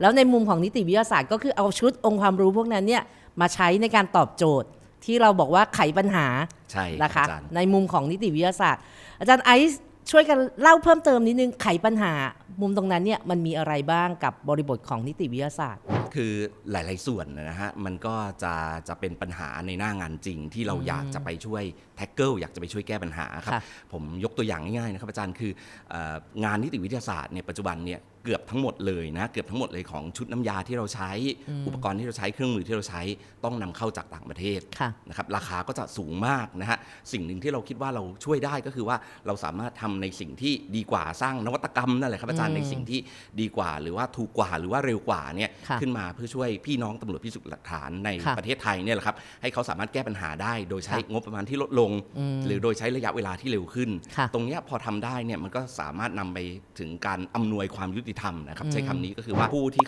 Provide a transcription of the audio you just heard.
แล้วในมุมของนิติวิทยาศาสตร์ก็คือเอาชุดองค์ความรู้พวกนั้นเนี่ยมาใช้ในการตอบโจทย์ที่เราบอกว่าไขปัญหาใช่นะคะอาจารย์ในมุมของนิติวิทยาศาสตร์ อาจารย์ไอซ์ช่วยกันเล่าเพิ่มเติมนิดนึงไขปัญหา มุมตรงนั้นเนี่ยมันมีอะไรบ้างกับบริบทของนิติวิทยาศาสตร์ คือหลาย ๆ ส่วนนะฮะมันก็จะจะเป็นปัญหาในหน้างานจริง ที่เราอยากจะไปช่วยแท็กเกิลอยากจะไปช่วยแก้ปัญหาครับค่ะผมยกตัวอย่างง่ายๆนะครับอาจารย์คือเอองานนิติวิทยาศาสตร์เนี่ยปัจจุบันเนี่ย เกือบทั้งหมดเลยนะเกือบทั้งหมดเลยของชุดน้ำยาที่เราใช้ อุปกรณ์ที่เราใช้เครื่องมือที่เราใช้ต้องนำเข้าจากต่างประเทศค่ะนะครับราคาก็จะสูงมากนะฮะสิ่งหนึ่งที่เราคิดว่าเราช่วยได้ก็คือว่าเราสามารถทำในสิ่งที่ดีกว่าสร้างนวัตกรรมนั่นแหละครับอาจารย์ในสิ่งที่ดีกว่า หรือว่าถูกกว่าหรือว่าเร็วกว่าเนี่ยค่ะขึ้นมาเพื่อช่วยพี่น้องตำรวจพิสูจน์หลักฐานในค่ะประเทศไทยเนี่ยแหละครับให้เขาสามารถแก้ปัญหาได้ โดยใช้ค่ะงบประมาณที่ลดลง หรือโดยใช้ระยะเวลาที่เร็วขึ้นค่ะตรงเนี้ยพอทำได้เนี่ยมันก็สามารถนำไปถึงการอำนวยความยุติธรรมนะครับใช้คำนี้ก็คือว่าผู้ที่